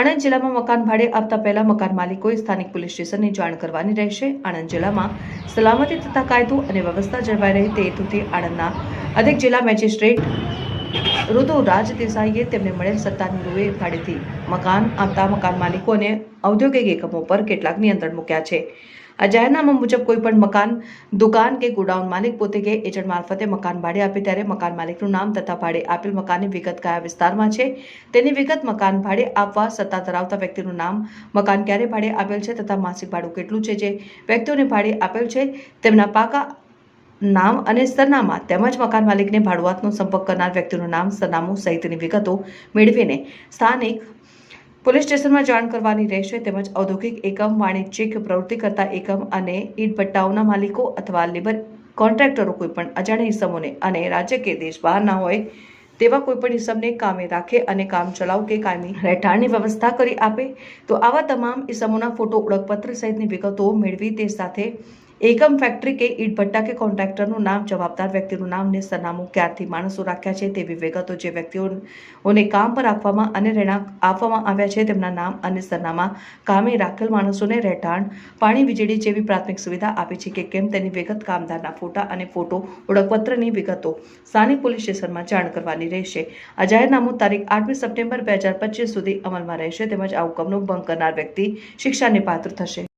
આણંદ જિલ્લામાં મકાન ભાડે આપતા પહેલા મકાન માલિકોએ સ્થાનિક પોલીસ સ્ટેશનને જાણ કરવાની રહેશે. આણંદ જિલ્લામાં સલામતી તથા કાયદો અને વ્યવસ્થા જળવાઈ રહે તે હેતુથી આણંદના અધિક જિલ્લા મેજિસ્ટ્રેટ ઋતુરાજ દેસાઈએ તેમને મળેલ સત્તાની રૂએ ભાડેથી મકાન, આપતા મકાન માલિકો અને ઔદ્યોગિક એકમો પર કેટલાક નિયંત્રણ મૂક્યા છે. આ જાહેરનામા મુજબ કોઈપણ મકાન, દુકાન કે ગોડાઉન માલિક પોતે કે એજન્ટ મારફતે મકાન ભાડે આપે ત્યારે મકાન માલિકનું નામ તથા ભાડે આપેલ મકાનની વિગત કયા વિસ્તારમાં છે, તેની વિગત મકાન ભાડે આપવા સત્તા ધરાવતા વ્યક્તિનું નામ, મકાન ક્યારે ભાડે આપેલ છે તથા માસિક ભાડું કેટલું છે જે વ્યક્તિઓને ભાડે આપેલ છે, તેમના પાકા નામ અને સરનામા તેમજ મકાન માલિકને ભાડુઆતનો સંપર્ક કરનાર વ્યક્તિનું નામ, સરનામું સહિતની વિગતો મેળવીને સ્થાનિક પોલીસ સ્ટેશનમાં જાણ કરવાની રહેશે તેમજ ઔદ્યોગિક એકમ, વાણિજ્યિક પ્રવૃત્તિ કરતા એકમ અને ઈટભટ્ટાઓના માલિકો અથવા લેબર કોન્ટ્રાક્ટરો કોઈપણ અજાણ્યા ઇસમોને અને રાજ્ય કે દેશ બહારના હોય તેવા કોઈપણ ઇસમને કામે રાખે અને કામ ચલાવ કે કાયમી રહેઠાણની વ્યવસ્થા કરી આપે. તો આવા તમામ ઇસમોના ફોટો, ઓળખપત્ર સહિતની વિગતો મેળવી તે સાથે એકમ ફેક્ટરી કે ઈટ ભટ્ટા કે કોન્ટ્રાક્ટરનું નામ, જવાબદાર વ્યક્તિનું નામ ને સરનામું ક્યારથી માણસો રાખ્યા છે તેવી વિગતો જે વ્યક્તિઓને કામ પર રાખવામાં અને રહેણાંક આપવામાં આવ્યા છે તેમના નામ અને સરનામા કામે રાખેલ માણસોને રહેઠાણ, પાણી વીજળી જેવી પ્રાથમિક સુવિધા આપી છે કે કેમ તેની વિગત કામદારના ફોટા અને ફોટો ઓળખપત્રની વિગતો સ્થાનિક પોલીસ સ્ટેશનમાં જાણ કરવાની રહેશે. આ જાહેરનામું તારીખ આઠમી સપ્ટેમ્બર બે હજાર પચીસ સુધી અમલમાં રહેશે તેમજ આ હુકમનો ભંગ કરનાર વ્યક્તિ શિક્ષાને પાત્ર થશે.